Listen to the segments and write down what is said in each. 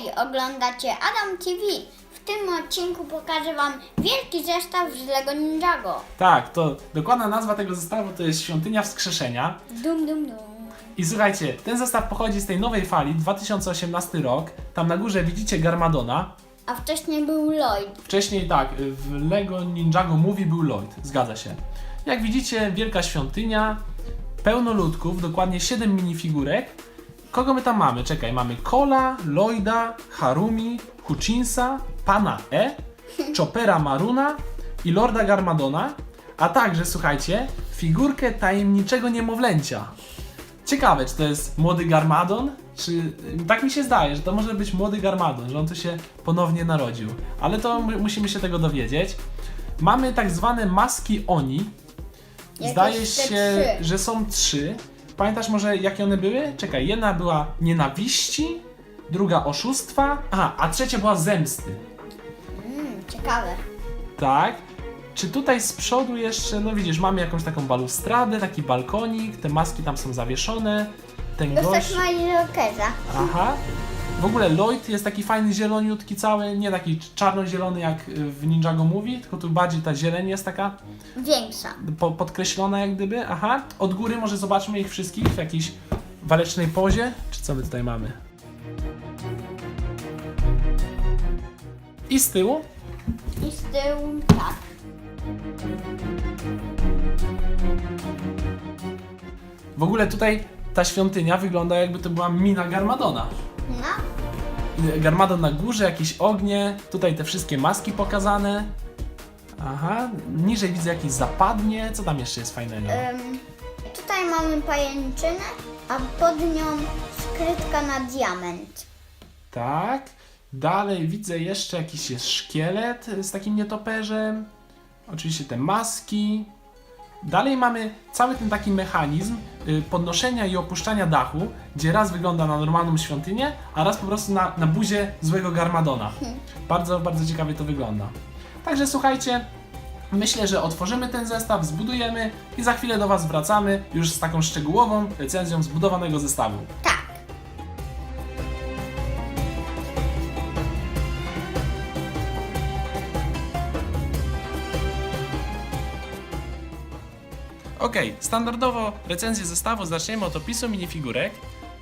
Hej, oglądacie Adam TV. W tym odcinku pokażę Wam wielki zestaw z Lego Ninjago. Tak, to dokładna nazwa tego zestawu to jest Świątynia Wskrzeszenia. Dum, dum, dum. I słuchajcie, ten zestaw pochodzi z tej nowej fali, 2018 rok. Tam na górze widzicie Garmadona. A wcześniej był Lloyd. Wcześniej tak, w Lego Ninjago Movie był Lloyd, zgadza się. Jak widzicie, wielka świątynia, pełno ludków, dokładnie 7 minifigurek. Kogo my tam mamy? Czekaj, mamy Kola, Lloyda, Harumi, Huchinsa, Pana E, Chopera Maruna i Lorda Garmadona, a także, słuchajcie, figurkę tajemniczego niemowlęcia. Ciekawe, czy to jest młody Garmadon, czy... Tak mi się zdaje, że to może być młody Garmadon, że on tu się ponownie narodził. Ale to my, musimy się tego dowiedzieć. Mamy tak zwane maski Oni. Zdaje się, że są trzy. Pamiętasz może jakie one były? Czekaj, jedna była nienawiści, druga oszustwa, aha, a trzecia była zemsty. Mm, ciekawe. Tak. Czy tutaj z przodu jeszcze, no widzisz, mamy jakąś taką balustradę, taki balkonik, te maski tam są zawieszone. Ten gość... Dostać Rokeza. Aha. W ogóle Lloyd jest taki fajny, zieloniutki cały, nie taki czarno-zielony jak w Ninjago Movie, tylko tu bardziej ta zieleń jest taka Większa. po, podkreślona jak gdyby. Aha. Od góry może zobaczmy ich wszystkich w jakiejś walecznej pozie. Czy co my tutaj mamy? I z tyłu I z tyłu tak. W ogóle tutaj ta świątynia wygląda jakby to była mina Garmadona. No. Garmadon na górze, jakieś ognie, tutaj te wszystkie maski pokazane. Aha, niżej widzę jakieś zapadnie, co tam jeszcze jest fajnego? Ym, tutaj mamy pajęczynę, a pod nią skrytka na diament. Tak, dalej widzę jeszcze jakiś jest szkielet z takim nietoperzem. Oczywiście te maski. Dalej mamy cały ten taki mechanizm y, podnoszenia i opuszczania dachu, gdzie raz wygląda na normalną świątynię, a raz po prostu na, na buzie złego Garmadona. Bardzo, bardzo ciekawie to wygląda. Także słuchajcie, myślę, że otworzymy ten zestaw, zbudujemy i za chwilę do Was wracamy już z taką szczegółową recenzją zbudowanego zestawu. Tak. Ok, standardowo recenzję zestawu zaczniemy od opisu minifigurek.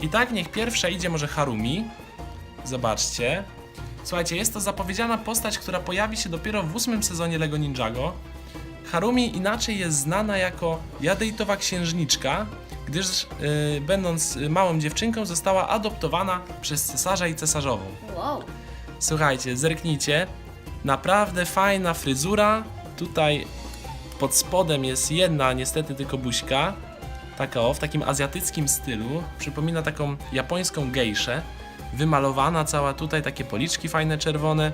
I tak niech pierwsza idzie może Harumi. Zobaczcie. Słuchajcie, jest to zapowiedziana postać, która pojawi się dopiero w ósmym sezonie Lego Ninjago. Harumi inaczej jest znana jako jadejtowa księżniczka, gdyż yy, będąc małą dziewczynką została adoptowana przez cesarza i cesarzową. Wow. Słuchajcie, zerknijcie. Naprawdę fajna fryzura. Tutaj pod spodem jest jedna, niestety tylko buźka. Taka o, w takim azjatyckim stylu. Przypomina taką japońską gejszę. Wymalowana cała tutaj, takie policzki fajne, czerwone.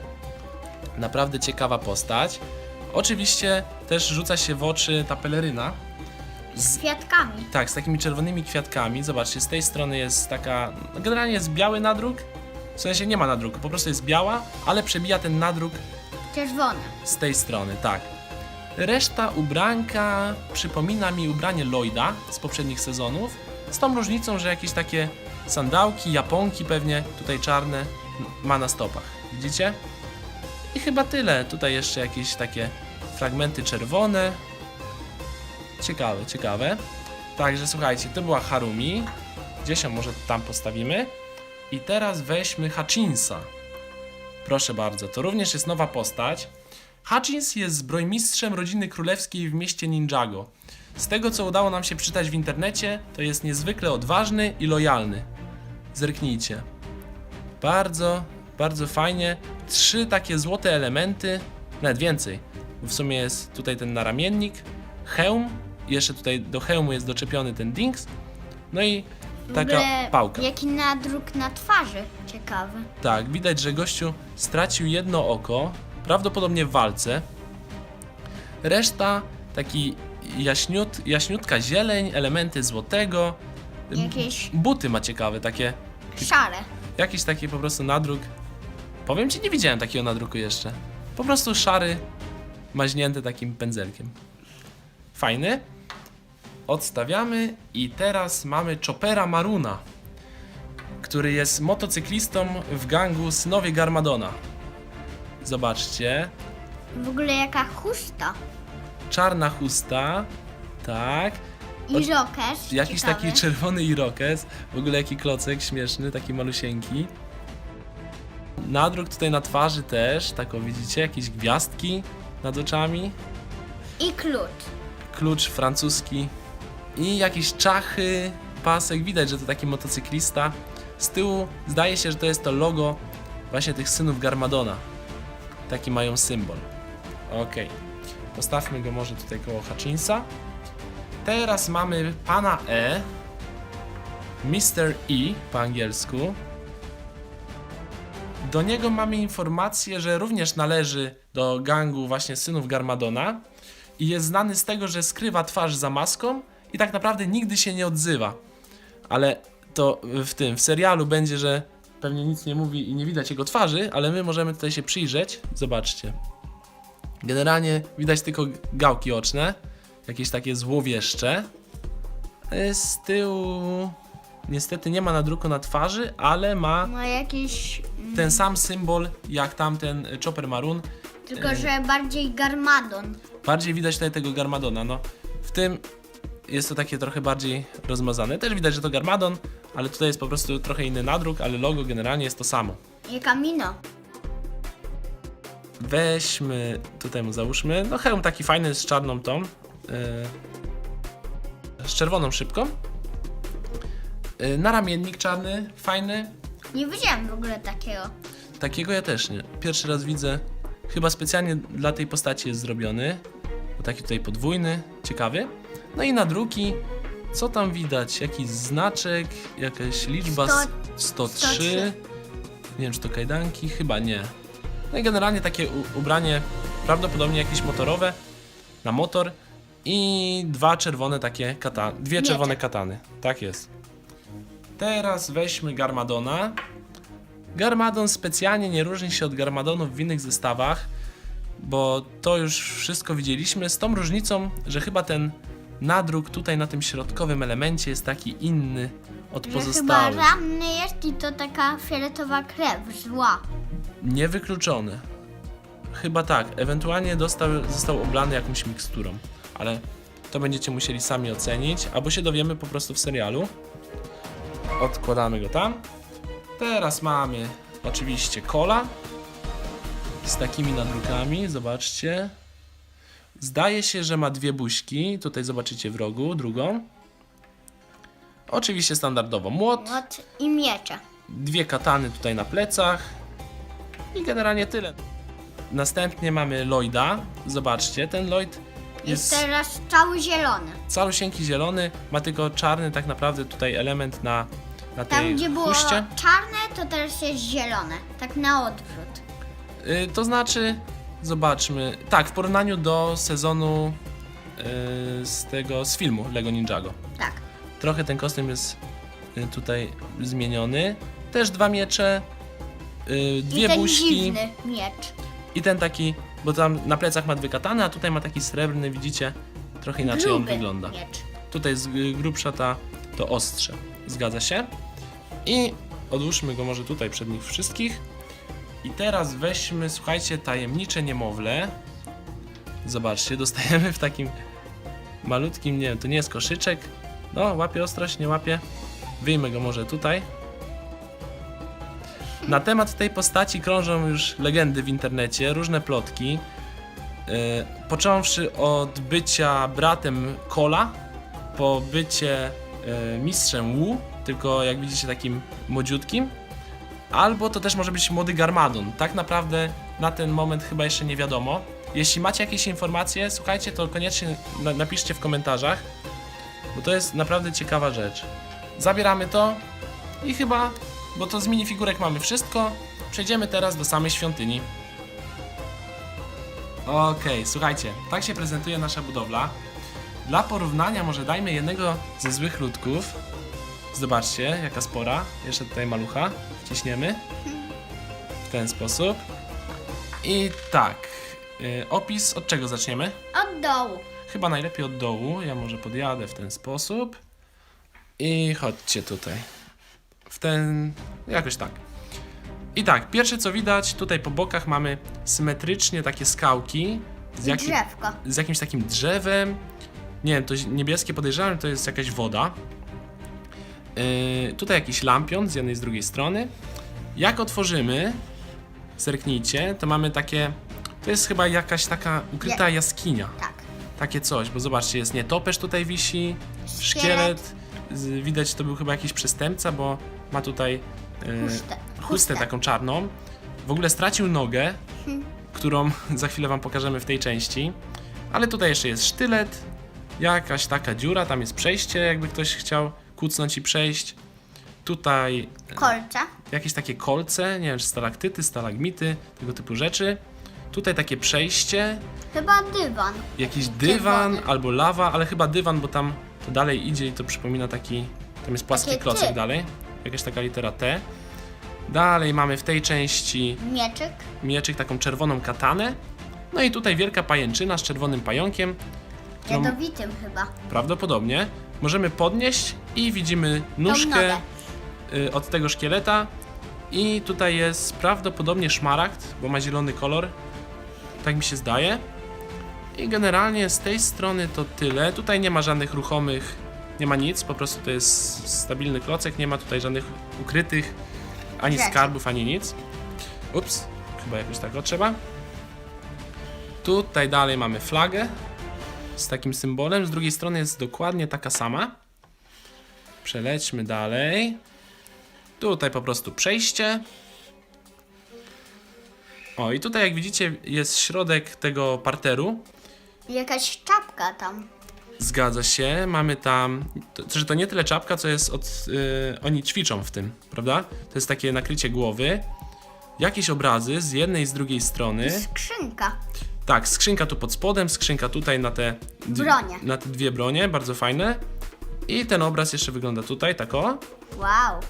Naprawdę ciekawa postać. Oczywiście też rzuca się w oczy ta peleryna. Z kwiatkami. Tak, z takimi czerwonymi kwiatkami. Zobaczcie, z tej strony jest taka. no, Generalnie jest biały nadruk. W sensie nie ma nadruku, po prostu jest biała, ale przebija ten nadruk Czerwone. z tej strony, tak. Reszta ubranka przypomina mi ubranie Lloyda z poprzednich sezonów. Z tą różnicą, że jakieś takie sandałki, japonki pewnie, tutaj czarne, ma na stopach. Widzicie? I chyba tyle. Tutaj jeszcze jakieś takie fragmenty czerwone. Ciekawe, ciekawe. Także słuchajcie, to była Harumi. Gdzieś ją może tam postawimy. I teraz weźmy Hutchinsa. Proszę bardzo, to również jest nowa postać. Hutchins jest zbrojmistrzem rodziny królewskiej w mieście Ninjago. Z tego co udało nam się czytać w internecie, to jest niezwykle odważny i lojalny. Zerknijcie. Bardzo, bardzo fajnie. Trzy takie złote elementy, nawet więcej. W sumie jest tutaj ten naramiennik, hełm, jeszcze tutaj do hełmu jest doczepiony ten dings. No i taka ogóle pałka. Jaki nadruk na twarzy. Ciekawy. Tak, widać, że gościu stracił jedno oko, prawdopodobnie w walce. Reszta taki jaśniut, jaśniutka zieleń, elementy złotego. Jakieś Buty ma ciekawe, takie, szare. jakiś taki po prostu nadruk. Powiem ci, nie widziałem takiego nadruku jeszcze. Po prostu szary, maźnięty takim pędzelkiem. Fajny. Odstawiamy i teraz mamy Chopera Maruna. który jest motocyklistą w gangu Synowie Garmadona. Zobaczcie, W ogóle jaka chusta. czarna chusta, tak, I Od- żokers. jakiś ciekawy. taki czerwony irokez, w ogóle jaki klocek śmieszny, taki malusieńki. Nadruk tutaj na twarzy też, tak o widzicie, jakieś gwiazdki nad oczami, I klucz. klucz francuski i jakieś czachy, pasek, widać, że to taki motocyklista. Z tyłu zdaje się, że to jest to logo właśnie tych synów Garmadona. Taki mają symbol. Okej. Postawmy go może tutaj koło Hutchinsa. Teraz mamy pana E. Mr. E po angielsku. Do niego mamy informację, że również należy do gangu właśnie synów Garmadona i jest znany z tego, że skrywa twarz za maską i tak naprawdę nigdy się nie odzywa. Ale to w tym, w serialu będzie, że pewnie nic nie mówi i nie widać jego twarzy, ale my możemy tutaj się przyjrzeć. Zobaczcie. Generalnie widać tylko gałki oczne, jakieś takie złowieszcze. E, Z tyłu niestety nie ma nadruku na twarzy, ale ma Ma jakieś... mm, ten sam symbol jak tamten Chopper Maroon. Tylko, E, że bardziej garmadon. Bardziej widać tutaj tego Garmadona, no. W tym jest to takie trochę bardziej rozmazane. Też widać, że to Garmadon, ale tutaj jest po prostu trochę inny nadruk, ale logo generalnie jest to samo. I kamino. Weźmy, tutaj mu załóżmy, no hełm taki fajny z czarną tą, yy, z czerwoną szybką. Yy, naramiennik czarny, fajny. Nie widziałem w ogóle takiego. Takiego ja też nie. Pierwszy raz widzę, chyba specjalnie dla tej postaci jest zrobiony. Taki tutaj podwójny, ciekawy. No i na drugi, co tam widać? Jakiś znaczek, jakaś liczba Sto- s- 103. 103. Nie wiem, czy to kajdanki? Chyba nie. No i generalnie takie u- ubranie, prawdopodobnie jakieś motorowe, na motor i dwa czerwone takie katany, dwie Miecze. czerwone katany. Tak jest. Teraz weźmy Garmadona. Garmadon specjalnie nie różni się od Garmadonów w innych zestawach, bo to już wszystko widzieliśmy, z tą różnicą, że chyba ten nadruk tutaj na tym środkowym elemencie jest taki inny od Że chyba pozostałych. ranny jest i to taka fioletowa krew, zła. Niewykluczony. Chyba tak, ewentualnie dostał, został oblany jakąś miksturą, ale to będziecie musieli sami ocenić, albo się dowiemy po prostu w serialu. Odkładamy go tam. Teraz mamy oczywiście kola z takimi nadrukami, zobaczcie. Zdaje się, że ma dwie buźki, tutaj zobaczycie w rogu, drugą. Oczywiście standardowo młot, Młot i miecze. dwie katany tutaj na plecach i generalnie tyle. Następnie mamy Lloyda. Zobaczcie, ten Lloyd Jest jest teraz cały zielony. całusieńki zielony, ma tylko czarny tak naprawdę tutaj element na, na tej Tam, gdzie było czarne, to teraz jest zielone. Tak na odwrót. Y, to znaczy, zobaczmy, tak, w porównaniu do sezonu y, z tego, z filmu Lego Ninjago. Tak. Trochę ten kostium jest y, tutaj zmieniony. Też dwa miecze, dwie I ten buźki. dziwny miecz. I ten taki, bo tam na plecach ma dwie katany, a tutaj ma taki srebrny, widzicie? Trochę inaczej on Gruby wygląda. miecz. Tutaj jest y, grubsza ta, to ostrze. Zgadza się? I odłóżmy go może tutaj przed nich wszystkich. I teraz weźmy, słuchajcie, tajemnicze niemowlę. Zobaczcie, dostajemy w takim malutkim, nie wiem, to nie jest koszyczek. No, łapie ostrość, nie łapie. Wyjmę go może tutaj. Na temat tej postaci krążą już legendy w internecie, różne plotki. E, począwszy od bycia bratem Kola, po bycie e, mistrzem Wu, tylko jak widzicie takim młodziutkim, albo to też może być młody Garmadon. Tak naprawdę na ten moment chyba jeszcze nie wiadomo. Jeśli macie jakieś informacje, słuchajcie, to koniecznie na napiszcie w komentarzach, bo to jest naprawdę ciekawa rzecz. Zabieramy to i chyba, bo to z minifigurek mamy wszystko, przejdziemy teraz do samej świątyni. Okej, słuchajcie, tak się prezentuje nasza budowla. Dla porównania może dajmy jednego ze złych ludków. Zobaczcie, jaka spora. Jeszcze tutaj malucha. Wciśniemy. W ten sposób. I tak. y, opis od czego zaczniemy? Od dołu. Chyba najlepiej od dołu. Ja może podjadę w ten sposób. I chodźcie tutaj. w ten. jakoś tak. I tak, pierwsze co widać, tutaj po bokach mamy symetrycznie takie skałki z, I jakim, drzewko. z jakimś takim drzewem. Nie wiem, to niebieskie podejrzewam, to jest jakaś woda. Yy, tutaj jakiś lampion z jednej i z drugiej strony. Jak otworzymy, zerknijcie, to mamy takie. To jest chyba jakaś taka ukryta jaskinia. Tak. Takie coś, bo zobaczcie, jest nietoperz tutaj wisi, szkielet. Z- Widać, to był chyba jakiś przestępca, bo ma tutaj yy, Chustę. chustę taką czarną. W ogóle stracił nogę, którą za chwilę wam pokażemy w tej części. Ale tutaj jeszcze jest sztylet, jakaś taka dziura, tam jest przejście, jakby ktoś chciał kucnąć i przejść. Tutaj Kolce. jakieś takie kolce, nie wiem, czy stalaktyty, stalagmity, tego typu rzeczy. Tutaj takie przejście, Chyba dywan. jakiś dywan Czerwony. albo lawa, ale chyba dywan, bo tam to dalej idzie i to przypomina taki, tam jest płaski Takie klocek ty. dalej, jakaś taka litera T. Dalej mamy w tej części Mieczyk. mieczyk, taką czerwoną katanę. No i tutaj wielka pajęczyna z czerwonym pająkiem, którą Jadowitym chyba. prawdopodobnie możemy podnieść i widzimy nóżkę y, od tego szkieleta. I tutaj jest prawdopodobnie szmaragd, bo ma zielony kolor. Tak mi się zdaje. I generalnie z tej strony to tyle. Tutaj nie ma żadnych ruchomych, nie ma nic, po prostu to jest stabilny klocek, nie ma tutaj żadnych ukrytych ani Rzeczy. skarbów, ani nic. Ups, chyba jakoś tak trzeba. Tutaj dalej mamy flagę z takim symbolem. Z drugiej strony jest dokładnie taka sama. Przelećmy dalej. Tutaj po prostu przejście. O, i tutaj jak widzicie jest środek tego parteru. Jakaś czapka tam. Zgadza się, mamy tam. To, że to nie tyle czapka, co jest od. Yy, oni ćwiczą w tym, prawda? To jest takie nakrycie głowy. Jakieś obrazy z jednej i z drugiej strony. Skrzynka. Tak, skrzynka tu pod spodem, skrzynka tutaj na te, Bronie. na te dwie bronie, bardzo fajne. I ten obraz jeszcze wygląda tutaj, tak o. Wow.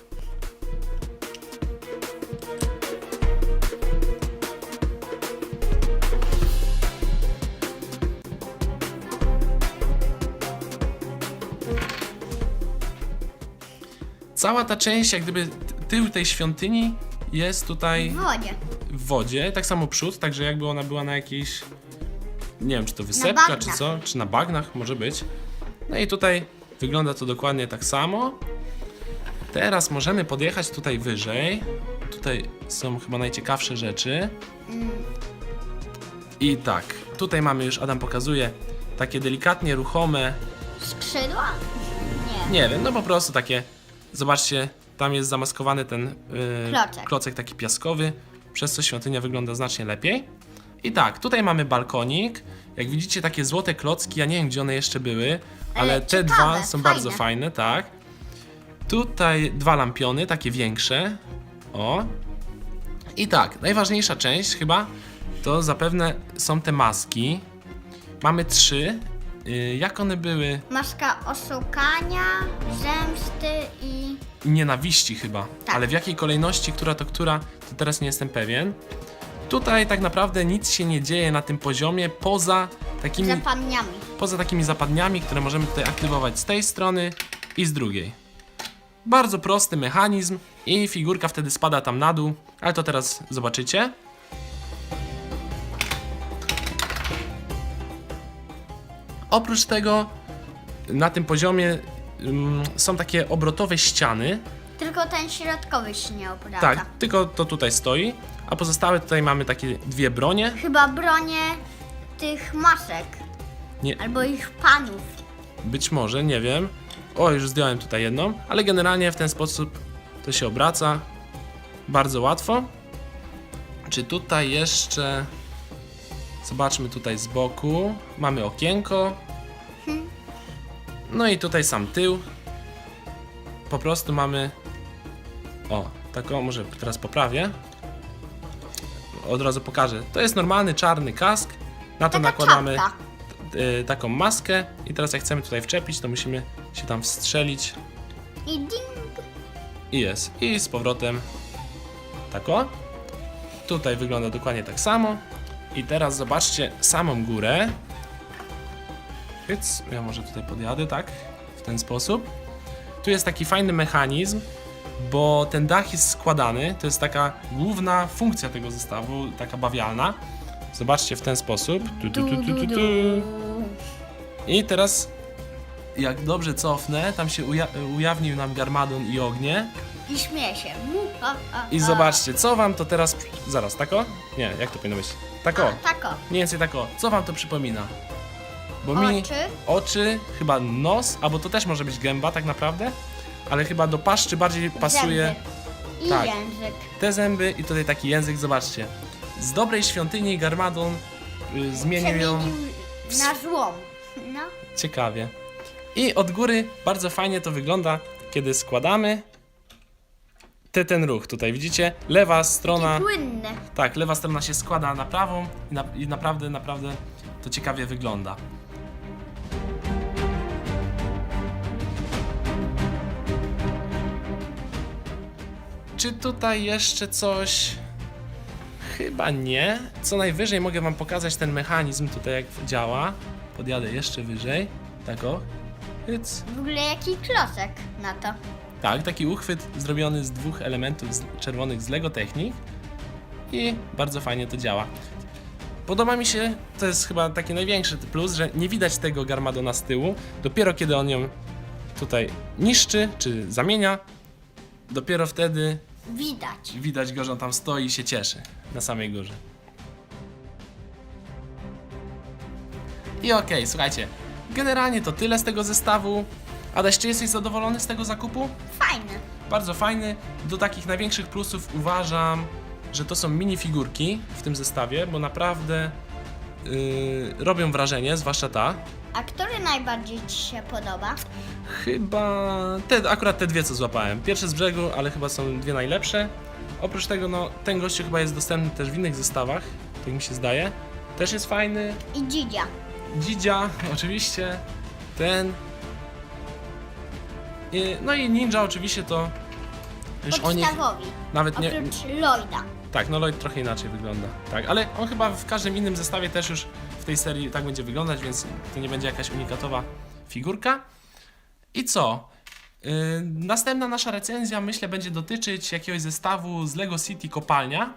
Cała ta część, jak gdyby tył tej świątyni jest tutaj W wodzie. w wodzie, tak samo przód, także jakby ona była na jakiejś, nie wiem, czy to wysepka, czy bagnach. co, czy na bagnach, może być. No i tutaj wygląda to dokładnie tak samo. Teraz możemy podjechać tutaj wyżej. Tutaj są chyba najciekawsze rzeczy. I tak, tutaj mamy już, Adam pokazuje, takie delikatnie ruchome, Skrzydła? Nie. nie wiem, no po prostu takie, zobaczcie, tam jest zamaskowany ten yy, Klocek. klocek taki piaskowy, przez co świątynia wygląda znacznie lepiej. I tak, tutaj mamy balkonik. Jak widzicie, takie złote klocki, ja nie wiem, gdzie one jeszcze były, ale te ciekawe, dwa są fajne. bardzo fajne, tak. Tutaj dwa lampiony, takie większe. O. I tak, najważniejsza część chyba to zapewne są te maski. Mamy trzy. Yy, jak one były? Maska oszukania, zemsty i... nienawiści chyba, Tak. ale w jakiej kolejności, która to która, to teraz nie jestem pewien. Tutaj tak naprawdę nic się nie dzieje na tym poziomie poza takimi, zapadniami. poza takimi zapadniami, które możemy tutaj aktywować z tej strony i z drugiej. Bardzo prosty mechanizm i figurka wtedy spada tam na dół, ale to teraz zobaczycie. Oprócz tego na tym poziomie ym, są takie obrotowe ściany, Tylko ten środkowy się nie obraca. tak, tylko to tutaj stoi, a pozostałe tutaj mamy takie dwie bronie. Chyba bronię tych masek. Nie, Albo ich panów. być może, nie wiem. O, już zdjąłem tutaj jedną, ale generalnie w ten sposób to się obraca bardzo łatwo. Czy tutaj jeszcze zobaczmy tutaj z boku. Mamy okienko. No i tutaj sam tył. Po prostu mamy o, taką może teraz poprawię. Od razu pokażę. To jest normalny czarny kask. Na to Taka nakładamy czapka. y, taką maskę i teraz jak chcemy tutaj wczepić, to musimy się tam wstrzelić I ding. i jest. I z powrotem tak o. Tutaj wygląda dokładnie tak samo. I teraz zobaczcie samą górę. Więc ja może tutaj podjadę, tak? W ten sposób. Tu jest taki fajny mechanizm. Bo ten dach jest składany, to jest taka główna funkcja tego zestawu, taka bawialna. Zobaczcie w ten sposób. Tu, tu, tu, tu, tu, tu. I teraz, jak dobrze cofnę, tam się uja- ujawnił nam Garmadon i ognie. I śmieje się. Mu, ha, ha, I zobaczcie, co wam to teraz. Zaraz, tako? Nie, jak to powinno być? Tako. A, tako. Mniej więcej tako. Co wam to przypomina? Bo mi. Oczy. Oczy, chyba nos, albo to też może być gęba tak naprawdę, ale chyba do paszczy bardziej pasuje Zęby. I Tak. język. te zęby i tutaj taki język, zobaczcie. Z dobrej świątyni Garmadon y, zmienił ją Przemienił na złą. No. ciekawie. I od góry bardzo fajnie to wygląda, kiedy składamy te, ten ruch tutaj, widzicie? Lewa strona, I płynne. tak, lewa strona się składa na prawą i, na, i naprawdę, naprawdę to ciekawie wygląda. Czy tutaj jeszcze coś? Chyba nie. Co najwyżej mogę wam pokazać ten mechanizm tutaj jak działa. Podjadę jeszcze wyżej. Tak o. Hyc. W ogóle jaki klocek na to. Tak, taki uchwyt zrobiony z dwóch elementów z, czerwonych z Lego Technik i bardzo fajnie to działa. Podoba mi się, to jest chyba taki największy plus, że nie widać tego Garmadona z tyłu. Dopiero kiedy on ją tutaj niszczy czy zamienia, dopiero wtedy Widać. widać go, że on tam stoi i się cieszy na samej górze. I okej, słuchajcie, generalnie to tyle z tego zestawu. Adaś, czy jesteś zadowolony z tego zakupu? Fajne. Bardzo fajny. Do takich największych plusów uważam, że to są minifigurki w tym zestawie, bo naprawdę yy, robią wrażenie, zwłaszcza ta. A który najbardziej Ci się podoba? Chyba te, akurat te dwie, co złapałem. Pierwsze z brzegu, ale chyba są dwie najlepsze. Oprócz tego, no, ten gościu chyba jest dostępny też w innych zestawach, tak mi się zdaje. Też jest fajny. I Dzidzia. Dzidzia, oczywiście. Ten. I, no i Ninja oczywiście to już o nich Podstawowi. nawet nie, Oprócz Lloyda. Tak, no Lloyd trochę inaczej wygląda. Tak, ale on chyba w każdym innym zestawie też już w tej serii tak będzie wyglądać, więc to nie będzie jakaś unikatowa figurka. I co? Yy, następna nasza recenzja myślę będzie dotyczyć jakiegoś zestawu z Lego City Kopalnia.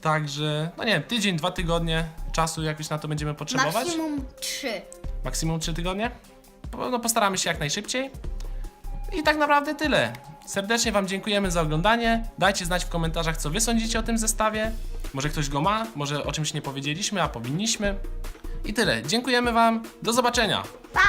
Także, no nie wiem, tydzień, dwa tygodnie czasu jakoś na to będziemy potrzebować. Maksimum 3. Maksimum 3 tygodnie. Po- No postaramy się jak najszybciej. I tak naprawdę tyle. Serdecznie Wam dziękujemy za oglądanie. Dajcie znać w komentarzach, co Wy sądzicie o tym zestawie. Może ktoś go ma, może o czymś nie powiedzieliśmy, a powinniśmy. I tyle. Dziękujemy Wam. Do zobaczenia. Pa!